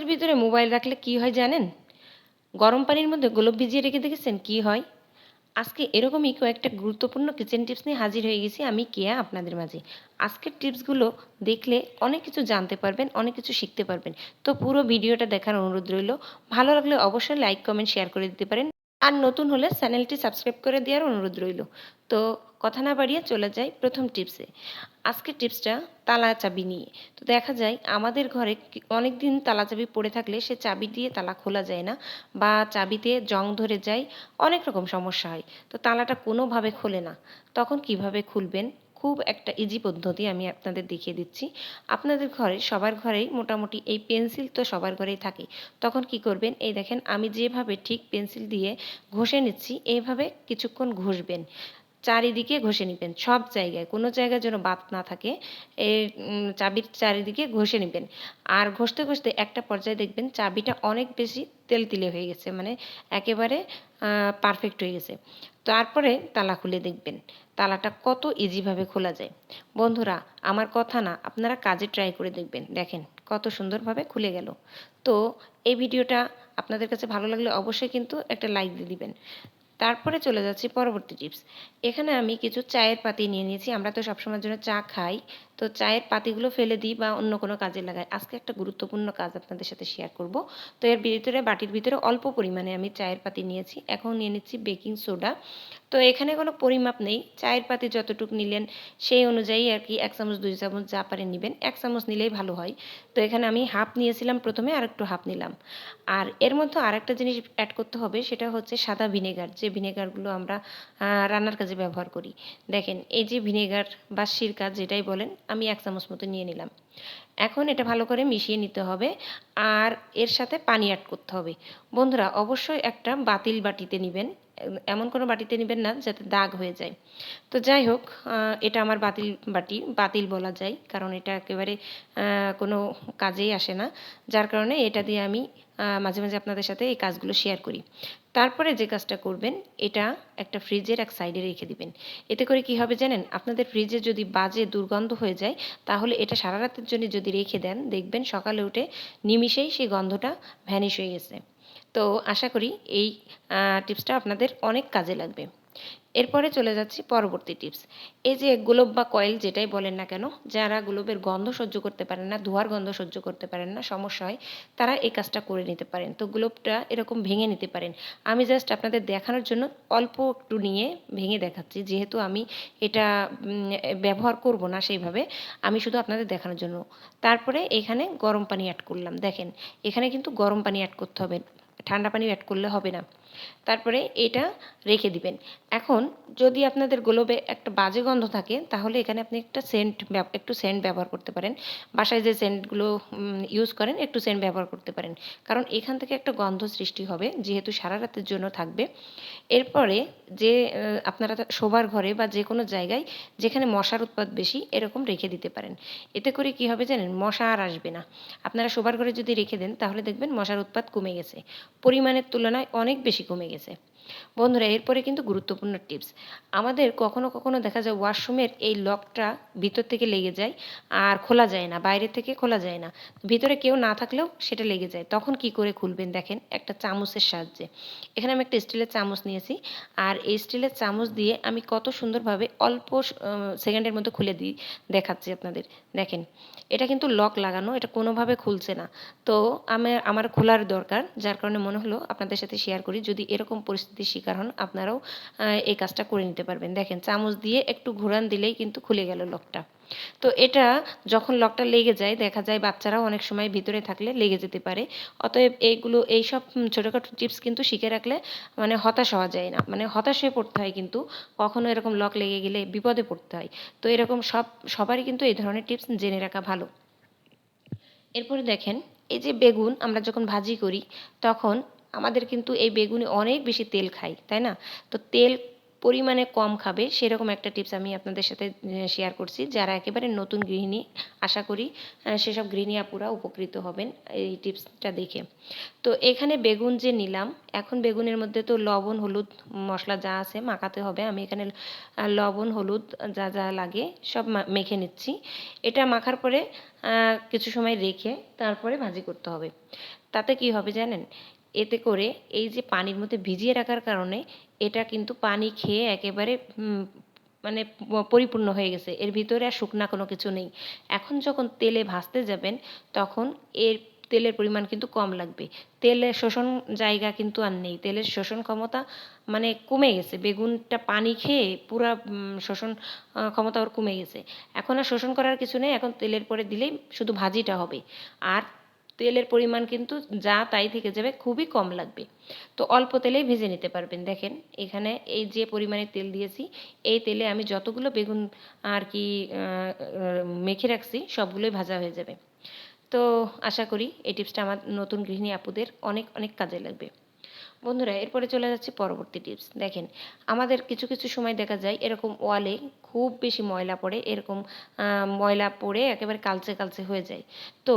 চামচের ভিতরে মোবাইল রাখলে কি হয় জানেন? গরম পানির মধ্যে গোলপ ভিজিয়ে রেখে দেখেছেন কি হয়? আজকে এরকমই কয়েকটা গুরুত্বপূর্ণ কিচেন টিপস নিয়ে হাজির হয়ে গেছি আমি, কেয়া আপনাদের মাঝে। আজকের টিপসগুলো দেখলে অনেক কিছু জানতে পারবেন, অনেক কিছু শিখতে পারবেন। তো পুরো ভিডিওটা দেখার অনুরোধ রইল। ভালো লাগলে অবশ্যই লাইক, কমেন্ট, শেয়ার করে দিতে পারেন। আর নতুন হলে চ্যানেলটি সাবস্ক্রাইব করে দেওয়ার অনুরোধ রইল। তো কথা না বাড়িয়ে চলে যাই প্রথম টিপসে। আজকের টিপসটা তালা চাবি নিয়ে। তো দেখা যায় আমাদের ঘরে অনেক দিন তালা চাবি পড়ে থাকলে সে চাবি দিয়ে তালা খোলা যায় না বা চাবিতে জং ধরে যায়, অনেক রকম সমস্যা হয়। তো তালাটা কোনোভাবে খোলে না। তখন কীভাবে খুলবেন? খুব একটা ইজি পদ্ধতি আমি আপনাদের দেখিয়ে দিচ্ছি। আপনাদের ঘরে, সবার ঘরেই মোটামুটি এই পেন্সিল তো সবার ঘরেই থাকে। তখন কি করবেন? এই দেখেন আমি যেভাবে ঠিক পেন্সিল দিয়ে ঘষে নিচ্ছি, এইভাবে কিছুক্ষণ ঘষবেন। চারিদিকে ঘষে নেবেন, সব জায়গায়, কোনো জায়গায় যেন বাদ না থাকে এই চাবির চারিদিকে ঘষে নেবেন। আর ঘষতে ঘষতে একটা পর্যায়ে দেখবেন চাবিটা অনেক বেশি তেল তিলে হয়ে গেছে মানে একেবারে পারফেক্ট হয়ে গেছে। তারপরে তালা খুলে দেখবেন, তালাটা কত ইজিভাবে খোলা যায়। বন্ধুরা, আমার কথা না, আপনারা কাজে ট্রাই করে দেখবেন, দেখেন কত সুন্দরভাবে খুলে গেল। তো এই ভিডিওটা আপনাদের কাছে ভালো লাগলে অবশ্যই কিন্তু একটা লাইক দিয়ে দিবেন। তারপরে চলে যাচ্ছি পরবর্তী টিপস এখানে আমি কিছু চায়ের পাতি নিয়ে নিয়েছি। আমরা তো সবসময়ের জন্য চা খাই। তো চায়ের পাতিগুলো ফেলে দিই বা অন্য কোনো কাজে লাগাই। আজকে একটা গুরুত্বপূর্ণ কাজ আপনাদের সাথে শেয়ার করব। তো এর ভিতরে, বাটির ভিতরে অল্প পরিমাণে আমি চায়ের পাতি নিয়েছি। এখন নিয়ে নিচ্ছি বেকিং সোডা তো এখানে কোনো পরিমাপ নেই। চায়ের পাতি যতটুকু নিলেন সেই অনুযায়ী আর কি এক চামচ, দুই চামচ যা পারে নেবেন। এক চামচ নিলেই ভালো হয়। তো এখানে আমি হাফ নিয়েছিলাম প্রথমে, আর একটু হাফ নিলাম। আর এর মধ্যে আরেকটা জিনিস অ্যাড করতে হবে, সেটা হচ্ছে সাদা ভিনেগার যে ভিনেগারগুলো আমরা রান্নার কাজে ব্যবহার করি। দেখেন, এই যে ভিনেগার বা সিরকা যেটাই বলেন আমি এক চামচ মতো নিয়ে নিলাম। এখন এটা ভালো করে মিশিয়ে নিতে হবে আর এর সাথে পানি অ্যাড করতে হবে। বন্ধুরা, অবশ্যই একটা বাতিল বাটিতে নেবেন। এমন কোনো বাটিতে নেবেন না যাতে দাগ হয়ে যায়। তো যাই হোক এটা আমার বাতিল বাটি, বাতিল বলা যায়, কারণ এটা একেবারে কোনো কাজেই আসে না। যার কারণে এটা দিয়ে আমি মাঝে মাঝে আপনাদের সাথে এই কাজগুলো শেয়ার করি। তারপরে যে কাজটা করবেন, এটা একটা ফ্রিজের এক সাইডে রেখে দিবেন। এতে করে কি হবে জানেন? আপনাদের ফ্রিজে যদি বাজে দুর্গন্ধ হয়ে যায়, তাহলে এটা সারা রাতের জন্য যদি রেখে দেন, দেখবেন সকালে উঠে নিমিষেই সেই গন্ধটা ভ্যানিশ হয়ে গেছে। তো আশা করি এই টিপসটা আপনাদের অনেক কাজে লাগবে। এরপরে চলে যাচ্ছি পরবর্তী টিপস। এই যে গ্লোব বা কয়েল যেটাই বলেন না কেন, যারা গ্লোবের গন্ধ সহ্য করতে পারেন না, ধোয়ার গন্ধ সহ্য করতে পারেন না, সমস্যা হয়, তারা এই কাজটা করে নিতে পারেন। তো গ্লোবটা এরকম ভেঙে নিতে পারেন। আমি জাস্ট আপনাদের দেখানোর জন্য অল্প একটু নিয়ে ভেঙে দেখাচ্ছি। যেহেতু আমি এটা ব্যবহার করব না সেইভাবে, আমি শুধু আপনাদের দেখানোর জন্য। তারপরে এখানে গরম পানি অ্যাড করলাম। দেখেন, এখানে কিন্তু গরম পানি অ্যাড করতে হবে। ঠান্ডা পানি অ্যাড করলে হবে না। তারপরে এটা রেখে দিবেন। এখন যদি আপনাদের গোলবে একটা বাজে গন্ধ থাকে, তাহলে এখানে আপনি একটা সেন্ট একটু সেন্ট ব্যবহার করতে পারেন। বাসায় যে সেন্টগুলো ইউজ করেন, একটু সেন্ট ব্যবহার করতে পারেন। কারণ এখান থেকে একটা গন্ধ সৃষ্টি হবে, যেহেতু সারা রাতের জন্য থাকবে। এরপরে যে আপনারা শোবার ঘরে বা যে কোনো জায়গায় যেখানে মশার উৎপাদ বেশি, এরকম রেখে দিতে পারেন। এতে করে কি হবে জানেন, মশা আর আসবে না। আপনারা শোবার ঘরে যদি রেখে দেন, তাহলে দেখবেন মশার উৎপাদ কমে গেছে। পরিমাণের তুলনায় অনেক বেশি কমে গেছে। বন্ধুরা, এরপরে কিন্তু গুরুত্বপূর্ণ টিপস আমাদের কখনো কখনো দেখা যায় ওয়াশরুমের এই লকটা ভিতর থেকে লেগে যায় আর খোলা যায় না, বাইরে থেকে খোলা যায় না। ভিতরে কেউ না থাকলেও সেটা লেগে যায়। তখন কি করে খুলবেন দেখেন, একটা চামচের সাহায্যে। এখানে আমি একটা স্টিলের চামচ নিয়েছি আর এই স্টিলের চামচ দিয়ে আমি কত সুন্দরভাবে অল্প সেকেন্ডের মধ্যে খুলে দিই, দেখাচ্ছি আপনাদের। দেখেন, এটা কিন্তু লক লাগানো, এটা কোনোভাবে খুলছে না। তো আমার আমার খোলার দরকার, যার কারণে মনে হলো আপনাদের সাথে শেয়ার করি। যদি এরকম পরিস্থিতির শিকার হন, আপনারাও এই কাজটা করে নিতে পারবেন। দেখেন, চামচ দিয়ে একটু ঘোরান দিলেই কিন্তু খুলে গেল লকটা। তো এটা যখন লকটা লেগে যায়, দেখা যায় বাচ্চারাও অনেক সময় ভিতরে থাকলে লেগে যেতে পারে। অতএব এইগুলো, এইসব ছোটোখাটো টিপস কিন্তু শিখে রাখলে মানে হতাশ হওয়া যায় না। মানে হতাশ হয়ে পড়তে হয় কিন্তু কখনো এরকম লক লেগে গেলে বিপদে পড়তে হয়। তো এরকম সব, সবারই কিন্তু এই ধরনের টিপস জেনে রাখা ভালো। এরপরে দেখেন, এই যে বেগুন আমরা যখন ভাজি করি, তখন আমাদের কিন্তু এই বেগুনে অনেক বেশি তেল খাই, তাই না? তো তেল পরিমাণে কম খাবে, সেরকম একটা টিপস আমি আপনাদের সাথে শেয়ার করছি। যারা একেবারে নতুন গৃহিণী, আশা করি সেসব গৃহিণী আপুরা উপকৃত হবেন এই টিপসটা দেখে। তো এখানে বেগুন যে নিলাম, এখন বেগুনের মধ্যে তো লবণ, হলুদ মশলা যা আছে মাখাতে হবে। আমি এখানে লবণ, হলুদ যা যা লাগে সব মেখে নিচ্ছি। এটা মাখার পরে কিছু সময় রেখে তারপরে ভাজি করতে হবে। তাতে কি হবে জানেন? এতে করে এই যে পানির মধ্যে ভিজিয়ে রাখার কারণে এটা কিন্তু পানি খেয়ে একেবারে মানে পরিপূর্ণ হয়ে গেছে। এর ভিতরে আর শুকনা কোনো কিছু নেই। এখন যখন তেলে ভাজতে যাবেন, তখন এর তেলের পরিমাণ কিন্তু কম লাগবে। তেলের শোষণ জায়গা কিন্তু আর নেই। তেলের শোষণ ক্ষমতা মানে কমে গেছে। বেগুনটা পানি খেয়ে পুরা শোষণ ক্ষমতা ওর কমে গেছে। এখন আর শোষণ করার কিছু নেই। এখন তেলের পরে দিলেই শুধু ভাজিটা হবে। আর তেলের পরিমাণ কিন্তু যা তাই থেকে যাবে খুবই কম লাগবে। তো অল্প তেলেই ভেজে নিতে পারবেন। দেখেন, এখানে এই যে পরিমাণে তেল দিয়েছি, এই তেলে আমি যতগুলো বেগুন আর কি মেখে রাখছি, সবগুলোই ভাজা হয়ে যাবে। তো আশা করি এই টিপসটা আমার নতুন গৃহিণী আপুদের অনেক অনেক কাজে লাগবে। বন্ধুরা, এরপরে চলে যাচ্ছে পরবর্তী টিপস দেখেন, আমাদের কিছু কিছু সময় দেখা যায় এরকম ওয়ালে খুব বেশি ময়লা পড়ে, এরকম ময়লা পড়ে একেবারে কালচে কালচে হয়ে যায়। তো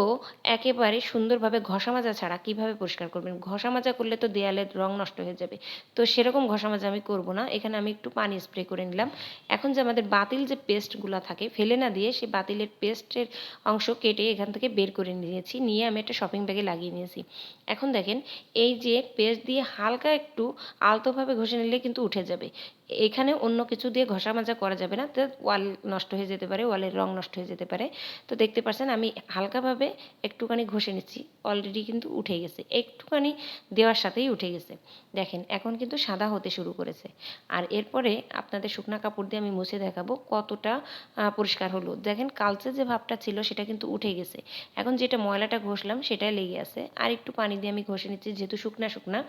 একেবারে সুন্দরভাবে ঘষা মাজা ছাড়া কীভাবে পরিষ্কার করবেন? ঘষা মাজা করলে তো দেয়ালের রং নষ্ট হয়ে যাবে। তো সেরকম ঘষা মাজা আমি করব না। এখানে আমি একটু পানি স্প্রে করে নিলাম। এখন যে আমাদের বাতিল যে পেস্টগুলো থাকে, ফেলে না দিয়ে সেই বাতিলের পেস্টের অংশ কেটে এখান থেকে বের করে নিয়েছি। নিয়ে আমি একটা শপিং ব্যাগে লাগিয়ে নিয়েছি। এখন দেখেন, এই যে পেস্ট দিয়ে হালকা একটু আলতোভাবে ঘষে নিলে কিন্তু উঠে যাবে। এখানে অন্য কিছু দিয়ে ঘষা মাজা করা যাবে না। তো ওয়াল নষ্ট হয়ে যেতে পারে, ওয়ালের রং নষ্ট হয়ে যেতে পারে। তো দেখতে পাচ্ছেন আমি হালকাভাবে একটুখানি ঘষে নিচ্ছি। অলরেডি কিন্তু উঠে গেছে। একটুখানি দেওয়ার সাথেই উঠে গেছে। দেখেন, এখন কিন্তু সাদা হতে শুরু করেছে। আর এরপরে আপনাদের শুকনা কাপড় দিয়ে আমি মুছে দেখাবো কতটা পরিষ্কার হলো। দেখেন, কালচে যে ভাবটা ছিল সেটা কিন্তু উঠে গেছে। এখন যেটা ময়লাটা ঘষলাম সেটাই লেগে আছে। আর একটু পানি দিয়ে আমি ঘষে নিচ্ছি। যেহেতু শুকনা শুকনা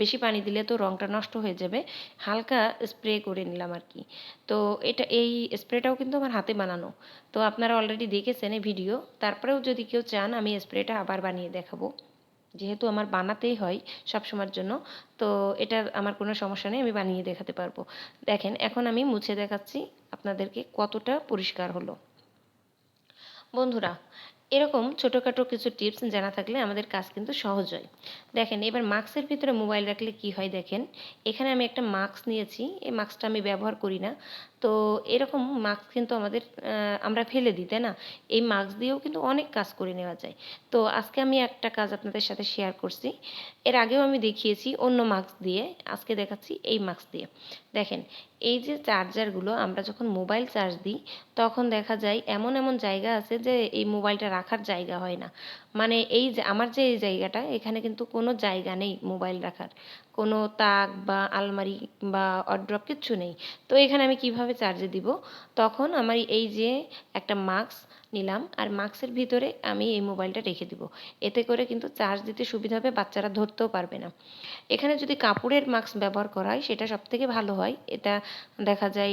বেশি পানি দিলে তো রংটা নষ্ট হয়ে যাবে। হালকা স্প্রে করে নিলাম আর কি তো এটা, এই স্প্রেটাও কিন্তু আমার হাতে বানানো। তো আপনারা অলরেডি দেখেছেন এই ভিডিও তারপরেও যদি কেউ চান, আমি স্প্রেটা আবার বানিয়ে দেখাবো। যেহেতু আমার বানাতেই হয় সব সময়ের জন্য। তো এটা আমার কোনো সমস্যা নেই, আমি বানিয়ে দেখাতে পারব। দেখেন, এখন আমি মুছে দেখাচ্ছি আপনাদেরকে কতটা পরিষ্কার হলো। বন্ধুরা এরকম ছোটোখাটো কিছু টিপস জানা থাকলে আমাদের কাজ কিন্তু সহজ হয়। দেখেন, এবার মাস্কের ভিতরে মোবাইল রাখলে কি হয় দেখেন? এখানে আমি একটা মাস্ক নিয়েছি। এই মাস্কটা আমি ব্যবহার করি না। তো এরকম মাস্ক কিন্তু আমাদের আমরা ফেলে দিই, তাই না? এই মাস্ক দিয়েও কিন্তু অনেক কাজ করে নেওয়া যায়। তো আজকে আমি একটা কাজ আপনাদের সাথে শেয়ার করছি। এর আগেও আমি দেখিয়েছি অন্য মাস্ক দিয়ে, আজকে দেখাচ্ছি এই মাস্ক দিয়ে। দেখেন, এই যে চার্জারগুলো আমরা যখন মোবাইল চার্জ দিই, তখন দেখা যায় এমন এমন জায়গা আছে যে এই মোবাইলটা রাখার জায়গা হয় না। মানে এই যে, আমার যে এই জায়গাটা, এখানে কিন্তু কোনো জায়গা নেই মোবাইল রাখার। কোনো তাক বা আলমারি বা অড্রপ কিচ্ছু নেই। তো এখানে আমি কীভাবে চার্জে দিব? তখন আমার এই যে একটা মাস্ক নিলাম আর মাস্কের ভিতরে আমি এই মোবাইলটা রেখে দিব। এতে করে কিন্তু চার্জ দিতে সুবিধা হবে, বাচ্চারা ধরতেও পারবে না। এখানে যদি কাপড়ের মাস্ক ব্যবহার করা হয়, সেটা সবথেকে ভালো হয়। এটা দেখা যায়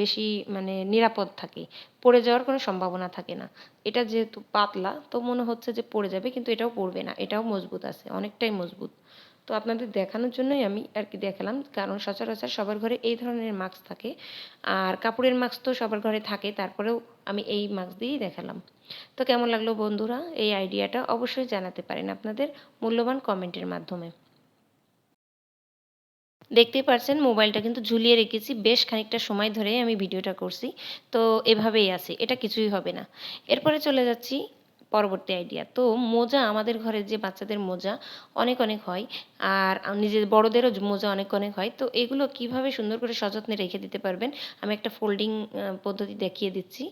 বেশি মানে নিরাপদ থাকে, পড়ে যাওয়ার কোনো সম্ভাবনা থাকে না। এটা যেহেতু পাতলা, তো মনে হচ্ছে যে পড়ে যাবে, কিন্তু এটাও পড়বে না। এটাও মজবুত আছে, অনেকটাই মজবুত। তো আপনাদের দেখানোর জন্যই আমি আর কি দেখালাম। কারণ সচরাচর সবার ঘরে এই ধরনের মাস্ক থাকে। আর কাপড়ের মাস্ক তো সবার ঘরে থাকে, তারপরেও আমি এই মাস্ক দিয়েই দেখালাম। তো কেমন লাগল বন্ধুরা? এই আইডিয়াটা অবশ্যই জানাতে পারেন আপনাদের মূল্যবান কমেন্টের মাধ্যমে। দেখতেই পারছেন, মোবাইলটা কিন্তু ঝুলিয়ে রেখেছি। বেশ খানিকটা সময় ধরে আমি ভিডিওটা করছি। তো এভাবেই আছে, এটা কিছুই হবে না। এরপরে চলে যাচ্ছি পরবর্তী আইডিয়া তো মোজা আমাদের ঘরে যে বাচ্চাদের মোজা, অনেক অনেক হয়। আর নিজের বড়দেরও মোজা অনেক অনেক হয়। তো এগুলো কীভাবে সুন্দর করে সযত্নে রেখে দিতে পারবেন, আমি একটা ফোল্ডিং পদ্ধতি দেখিয়ে দিচ্ছি।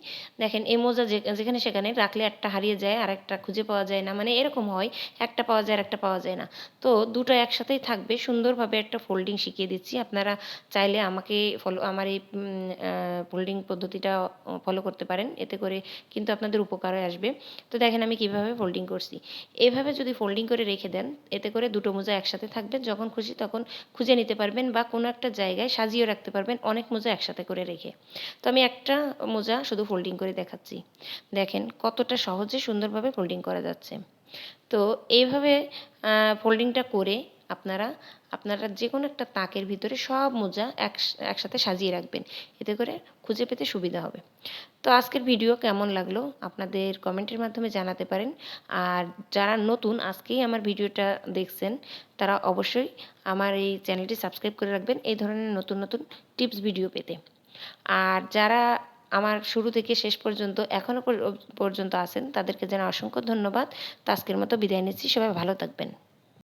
দেখেন, এই মোজা যেখানে সেখানে রাখলে একটা হারিয়ে যায়, আর একটা খুঁজে পাওয়া যায় না। মানে এরকম হয়, একটা পাওয়া যায় আর একটা পাওয়া যায় না। তো দুটো একসাথেই থাকবে। সুন্দরভাবে একটা ফোল্ডিং শিখিয়ে দিচ্ছি। আপনারা চাইলে আমাকে ফলো আমার এই ফোল্ডিং পদ্ধতিটা ফলো করতে পারেন। এতে করে কিন্তু আপনাদের উপকারে আসবে। তো দেখেন আমি কীভাবে ফোল্ডিং করছি। এভাবে যদি ফোল্ডিং করে রেখে দেন, এতে করে দুটো মোজা একসাথে থাকবে যখন খুশি তখন খুঁজে নিতে পারবেন বা কোনো একটা জায়গায় সাজিয়ে রাখতে পারবেন অনেক মোজা একসাথে করে রেখে। তো আমি একটা মোজা শুধু ফোল্ডিং করে দেখাচ্ছি। দেখেন কতটা সহজে সুন্দরভাবে ফোল্ডিং করা যাচ্ছে। তো এইভাবে ফোল্ডিংটা করে আপনারা আপনারা যে কোনো একটা তাকের ভিতরে সব মোজা এক, একসাথে সাজিয়ে রাখবেন। এতে করে খুঁজে পেতে সুবিধা হবে। তো আজকের ভিডিও কেমন লাগল আপনাদের কমেন্টের মাধ্যমে জানাতে পারেন। আর যারা নতুন, আজকেই আমার ভিডিওটা দেখছেন, তারা অবশ্যই আমার এই চ্যানেলটি সাবস্ক্রাইব করে রাখবেন এই ধরনের নতুন নতুন টিপস ভিডিও পেতে। আর যারা আমার শুরু থেকে শেষ পর্যন্ত এখনও পর্যন্ত আছেন, তাদেরকে জানা অসংখ্য ধন্যবাদ। তো আজকের মতো বিদায় নিচ্ছি। সবাই ভালো থাকবেন।